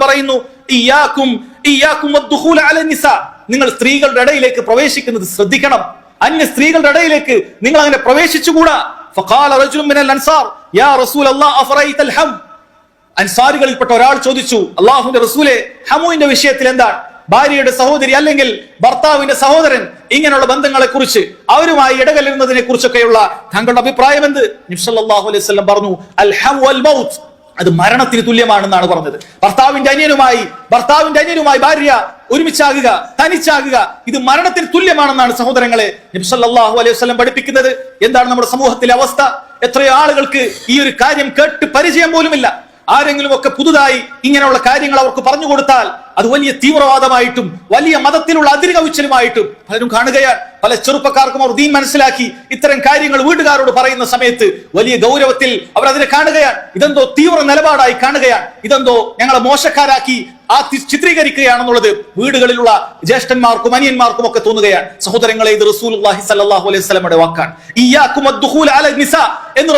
പറയുന്നു നിങ്ങൾ സ്ത്രീകളുടെ ഇടയിലേക്ക് പ്രവേശിക്കുന്നത് ശ്രദ്ധിക്കണം. അന്യ സ്ത്രീകളുടെ ഇടയിലേക്ക് നിങ്ങൾ അങ്ങനെ പ്രവേശിച്ചുകൂടാ. അൻസാരികളിൽപ്പെട്ട ഒരാൾ ചോദിച്ചു അള്ളാഹുന്റെ റസൂലെ ഹമുവിന്റെ വിഷയത്തിൽ എന്താണ്? ഭാര്യയുടെ സഹോദരി അല്ലെങ്കിൽ ഭർത്താവിന്റെ സഹോദരൻ ഇങ്ങനെയുള്ള ബന്ധങ്ങളെ കുറിച്ച് അവരുമായി ഇടകലരുന്നതിനെ കുറിച്ചൊക്കെയുള്ള താങ്കളുടെ അഭിപ്രായം എന്ത്? അലൈഹി പറഞ്ഞു അൽ ഹം അൽ മൗത്ത്. അത് മരണത്തിന് തുല്യമാണെന്നാണ് പറഞ്ഞത്. ഭർത്താവിന്റെ അനിയനുമായി ഭർത്താവിന്റെ അനിയനുമായി ഭാര്യ ഒരുമിച്ചാകുക തനിച്ചാകുക ഇത് മരണത്തിന് തുല്യമാണെന്നാണ് സഹോദരങ്ങളെ നബ്സല്ലാഹു അലൈഹി വസ്ലം പഠിപ്പിക്കുന്നത്. എന്താണ് നമ്മുടെ സമൂഹത്തിലെ അവസ്ഥ? എത്രയോ ആളുകൾക്ക് ഈ ഒരു കാര്യം കേട്ട് പരിചയം പോലുമില്ല. ആരെങ്കിലും ഒക്കെ പുതുതായി ഇങ്ങനെയുള്ള കാര്യങ്ങൾ അവർക്ക് പറഞ്ഞു കൊടുത്താൽ അത് വലിയ തീവ്രവാദമായിട്ടും വലിയ മതത്തിലുള്ള അതിരുകവിച്ചലുമായിട്ടും പലരും കാണുകയാണ്. പല ചെറുപ്പക്കാർക്കും അവർ ദീൻ മനസ്സിലാക്കി ഇത്തരം കാര്യങ്ങൾ വീട്ടുകാരോട് പറയുന്ന സമയത്ത് വലിയ ഗൗരവത്തിൽ അവർ അതിനെ കാണുകയാണ്. ഇതെന്തോ തീവ്ര നിലപാടായി കാണുകയാണ്. ഇതെന്തോ ഞങ്ങളെ മോശക്കാരാക്കി ആ ചിത്രീകരിക്കുകയാണെന്നുള്ളത് വീടുകളിലുള്ള ജ്യേഷ്ഠന്മാർക്കും അനിയന്മാർക്കും ഒക്കെ തോന്നുകയാണ്. സഹോദരങ്ങളെ ഇത് സല്ലല്ലാഹു അലൈഹി വാക്കാണ് എന്ന്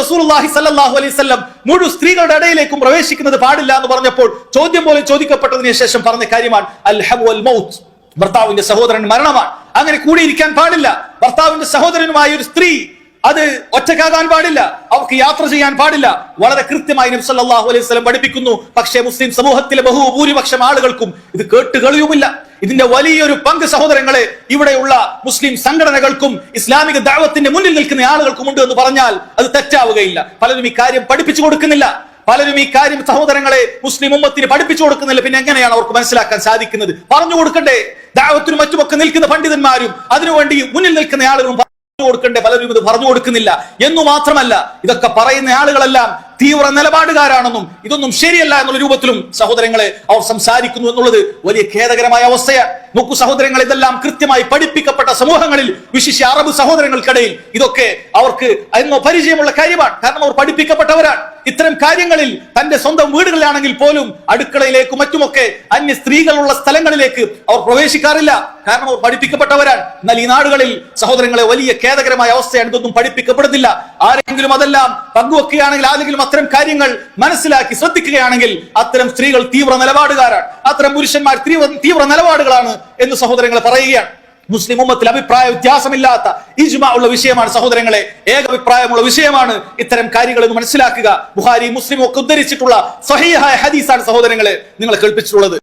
സല്ലല്ലാഹു അലൈഹി വസല്ലം മുഴു സ്ത്രീകളുടെ ഇടയിലേക്കും പ്രവേശിക്കുന്നത് പാടില്ല എന്ന് പറഞ്ഞപ്പോൾ ചോദ്യം പോലെ ചോദിക്കപ്പെട്ടതിന് ശേഷം പറഞ്ഞ കാര്യമാണ് അൽ മൗത്ത് ഭർത്താവിന്റെ സഹോദരൻ മരണമാണ്. അങ്ങനെ കൂടിയിരിക്കാൻ പാടില്ല. ഭർത്താവിന്റെ സഹോദരനുമായ ഒരു സ്ത്രീ അത് ഒറ്റക്കാകാൻ പാടില്ല. അവർക്ക് യാത്ര ചെയ്യാൻ പാടില്ല. വളരെ കൃത്യമായി നബി സല്ലല്ലാഹു അലൈഹി വസല്ലം പഠിപ്പിക്കുന്നു. പക്ഷേ മുസ്ലിം സമൂഹത്തിലെ ബഹുഭൂരിപക്ഷം ആളുകൾക്കും ഇത് കേട്ട് കളിയുമില്ല. ഇതിന്റെ വലിയൊരു പങ്ക് സഹോദരങ്ങളെ ഇവിടെയുള്ള മുസ്ലിം സംഘടനകൾക്കും ഇസ്ലാമിക ദാവത്തിന്റെ മുന്നിൽ നിൽക്കുന്ന ആളുകൾക്കും ഉണ്ട് എന്ന് പറഞ്ഞാൽ അത് തെറ്റാവുകയില്ല. പലരും ഈ കാര്യം പഠിപ്പിച്ചു കൊടുക്കുന്നില്ല. പലരും ഈ കാര്യം സഹോദരങ്ങളെ മുസ്ലിം ഉമ്മത്തിന് പഠിപ്പിച്ചു കൊടുക്കുന്നില്ല. പിന്നെ എങ്ങനെയാണ് അവർക്ക് മനസ്സിലാക്കാൻ സാധിക്കുന്നത്? പറഞ്ഞു കൊടുക്കണ്ടേ? ദാവത്തിനും മറ്റുമൊക്കെ നിൽക്കുന്ന പണ്ഡിതന്മാരും അതിനുവേണ്ടി മുന്നിൽ നിൽക്കുന്ന ആളുകളും കൊടുക്കണ്ടേ? പലരും ഇത് പറഞ്ഞു കൊടുക്കുന്നില്ല. എന്നു മാത്രമല്ല ഇതൊക്കെ പറയുന്ന ആളുകളെല്ലാം തീവ്ര നിലപാടുകാരാണെന്നും ഇതൊന്നും ശരിയല്ല എന്നുള്ള രൂപത്തിലും സഹോദരങ്ങളെ അവർ സംസാരിക്കുന്നു എന്നുള്ളത് വലിയ ഖേദകരമായ അവസ്ഥയാണ്. നോക്കൂ സഹോദരങ്ങൾ ഇതെല്ലാം കൃത്യമായി പഠിപ്പിക്കപ്പെട്ട സമൂഹങ്ങളിൽ വിശിഷ്യ അറബ് സഹോദരങ്ങൾക്കിടയിൽ ഇതൊക്കെ അവർക്ക് എന്നോ പരിചയമുള്ള കാര്യമാണ്. കാരണം അവർ പഠിപ്പിക്കപ്പെട്ടവരാണ്. ഇത്തരം കാര്യങ്ങളിൽ തന്റെ സ്വന്തം വീടുകളിലാണെങ്കിൽ പോലും അടുക്കളയിലേക്കും മറ്റുമൊക്കെ അന്യ സ്ത്രീകളുള്ള സ്ഥലങ്ങളിലേക്ക് അവർ പ്രവേശിക്കാറില്ല. കാരണം അവർ പഠിപ്പിക്കപ്പെട്ടവരാണ്. എന്നാൽ ഈ നാടുകളിൽ സഹോദരങ്ങളെ വലിയ ഖേദകരമായ അവസ്ഥയാണ്. ഇതൊന്നും പഠിപ്പിക്കപ്പെടുന്നില്ല. ആരെങ്കിലും അതെല്ലാം പങ്കുവെക്കുകയാണെങ്കിൽ ആരെങ്കിലും അത്തരം കാര്യങ്ങൾ മനസ്സിലാക്കി ശ്രദ്ധിക്കുകയാണെങ്കിൽ അത്തരം സ്ത്രീകൾ തീവ്ര നിലപാടുകാരാണ്. അത്തരം പുരുഷന്മാർ തീവ്ര തീവ്ര നിലപാടുകളാണ് എന്ന് സഹോദരങ്ങൾ പറയുകയാണ്. മുസ്ലിം ഉമ്മത്തിൽ അഭിപ്രായ വ്യത്യാസമില്ലാത്ത ഇജ്മ ഉള്ള വിഷയമാണ് സഹോദരങ്ങളെ. ഏകാഭിപ്രായമുള്ള വിഷയമാണ് ഇത്തരം കാര്യങ്ങൾ എന്ന് മനസ്സിലാക്കുക. ബുഹാരി മുസ്ലിം ഒക്കെ ഉദ്ധരിച്ചിട്ടുള്ള സഹീഹായ ഹദീസാണ് സഹോദരങ്ങളെ നിങ്ങളെ കേൾപ്പിച്ചിട്ടുള്ളത്.